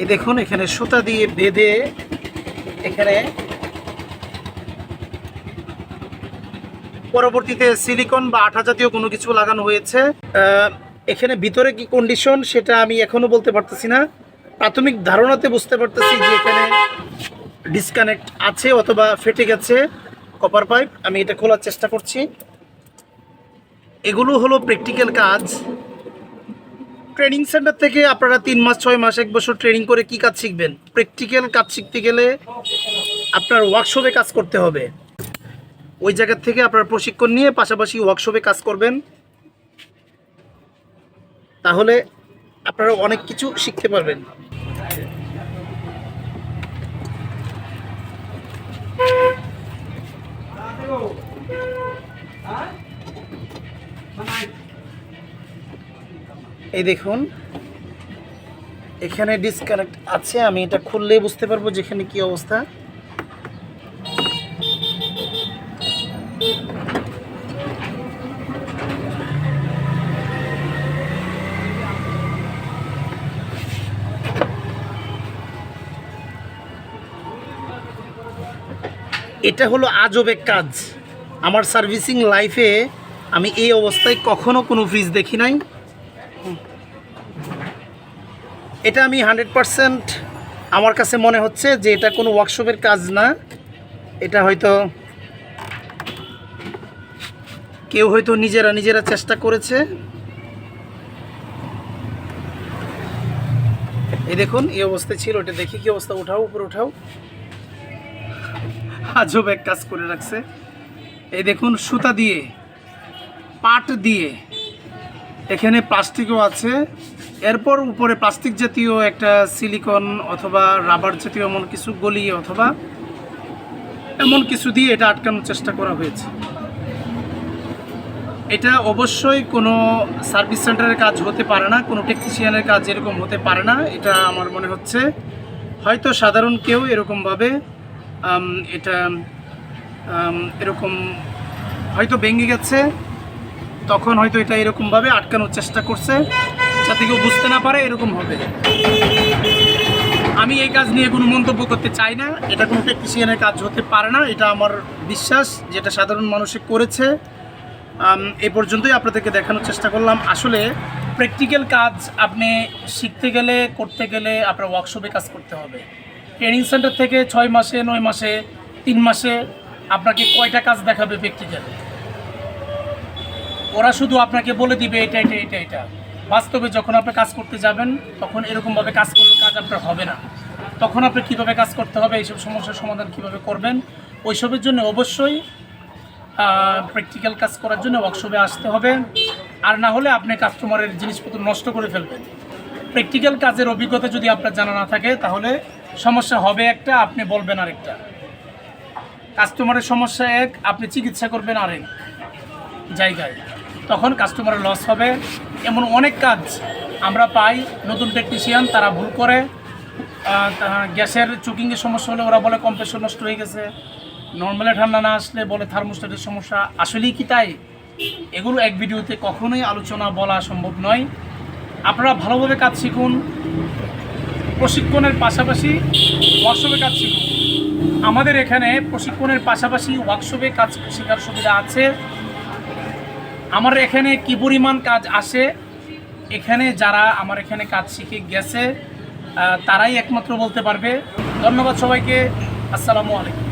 এই দেখুন, এখানে সুতা দিয়ে বেঁধে এখানে পরবর্তীতে সিলিকন বা আঠা জাতীয় কোনো কিছু লাগানো হয়েছে। এখানে ভিতরে কি কন্ডিশন সেটা আমি এখনও বলতে পারতেছি না। প্রাথমিক ধারণাতে বুঝতে পারতেছি যে এখানে ডিসকানেক্ট আছে অথবা ফেটে গেছে কপার পাইপ আমি এটা খোলার চেষ্টা করছি। এগুলো হলো প্র্যাকটিক্যাল কাজ। ট্রেনিং সেন্টার থেকে আপনারা তিন মাস, ছয় মাস, এক বছর ট্রেনিং করে কি কাজ শিখবেন? প্র্যাকটিক্যাল কাজ শিখতে গেলে আপনার ওয়ার্কশপে কাজ করতে হবে। ওই জায়গার থেকে আপনারা প্রশিক্ষণ নিয়ে পাশাপাশি ওয়ার্কশপে কাজ করবেন। তাহলে আপনারা অনেক কিছু শিখতে পারবেন। এই দেখুন, এখানে ডিসকানেক্ট আছে, আমি এটা খুললেই বুঝতে পারব যেখানে কি অবস্থা। এটা হলো আজব কাজ। আমার সার্ভিসিং লাইফে আমি এই অবস্থায় কখনো কোনো ফ্রিজ দেখি নাই। এটা আমি হান্ড্রেড পারসেন্ট আমার কাছে মনে হচ্ছে যে এটা কোনো ওয়ার্কশপের কাজ না। এটা হয়তো কেউ হয়তো নিজেরা নিজেরা চেষ্টা করেছে। এই দেখুন, এই অবস্থায় ছিল, এটা দেখি কি অবস্থা। উঠাও, উপরে উঠাও। আজব এক কাজ করে রাখছে। এই দেখুন, সুতা দিয়ে, পাট দিয়ে, এখানে প্লাস্টিকও আছে। এরপর উপরে প্লাস্টিক জাতীয় একটা সিলিকন অথবা রাবার জাতীয় এমন কিছু গলি অথবা এমন কিছু দিয়ে এটা আটকানোর চেষ্টা করা হয়েছে। এটা অবশ্যই কোনো সার্ভিস সেন্টারের কাজ হতে পারে না, কোনো টেকনিশিয়ানের কাজ এরকম হতে পারে না। এটা আমার মনে হচ্ছে হয়তো সাধারণ কেউ এরকমভাবে এটা এরকম হয়তো ভেঙে গেছে, তখন হয়তো এটা এরকমভাবে আটকানোর চেষ্টা করছে। যাতে কেউ বুঝতে না পারে, এরকম হবে। আমি এই কাজ নিয়ে কোনো মন্তব্য করতে চাই না। এটা কোনো টেকনিশিয়ানের কাজ হতে পারে না, এটা আমার বিশ্বাস, যেটা সাধারণ মানুষে করেছে। এ পর্যন্তই আপনাদেরকে দেখানোর চেষ্টা করলাম। আসলে প্র্যাকটিক্যাল কাজ আপনি শিখতে গেলে, করতে গেলে আপনার ওয়ার্কশপে কাজ করতে হবে। ট্রেনিং সেন্টার থেকে ছয় মাসে, নয় মাসে, তিন মাসে আপনাকে কয়টা কাজ দেখাবে প্র্যাকটিক্যাল ওরা শুধু আপনাকে বলে দিবে এটা এটা এটা এটা। বাস্তবে যখন আপনি কাজ করতে যাবেন, তখন এরকমভাবে কাজ করলে কাজ আপনার হবে না। তখন আপনি কীভাবে কাজ করতে হবে, এইসব সমস্যার সমাধান কীভাবে করবেন, ওইসবের জন্য অবশ্যই প্র্যাকটিক্যাল কাজ করার জন্য ওয়ার্কশপে আসতে হবে। আর না হলে আপনি কাস্টমারের জিনিসপত্র নষ্ট করে ফেলবেন। প্র্যাকটিক্যাল কাজের অভিজ্ঞতা যদি আপনার জানা না থাকে, তাহলে সমস্যা হবে একটা, আপনি বলবেন আরেকটা। কাস্টমারের সমস্যা এক, আপনি চিকিৎসা করবেন আরেক জায়গায়। তখন কাস্টমারের লস হবে। এমন অনেক কাজ আমরা পাই, নতুন টেকনিশিয়ান তারা ভুল করে। গ্যাসের চুকিংয়ের সমস্যা হলে ওরা বলে কম্প্রেসর নষ্ট হয়ে গেছে। নর্মালে ঠান্ডা না আসলে বলে থার্মোস্টেটের সমস্যা। আসলেই কি তাই? এগুলো এক ভিডিওতে কখনোই আলোচনা বলা সম্ভব নয়। আপনারা ভালোভাবে কাজ শিখুন। প্রশিক্ষণের পাশাপাশি ওয়ার্কশপে কাজ শিখুন। আমাদের এখানে প্রশিক্ষণের পাশাপাশি ওয়ার্কশপে কাজ শেখার সুবিধা আছে। আমার এখানে কি পরিমাণ কাজ আসে? এখানে যারা আমার এখানে কাজ শিখে গেছে তারাই একমাত্র বলতে পারবে। ধন্যবাদ সবাইকে। আসসালামু আলাইকুম।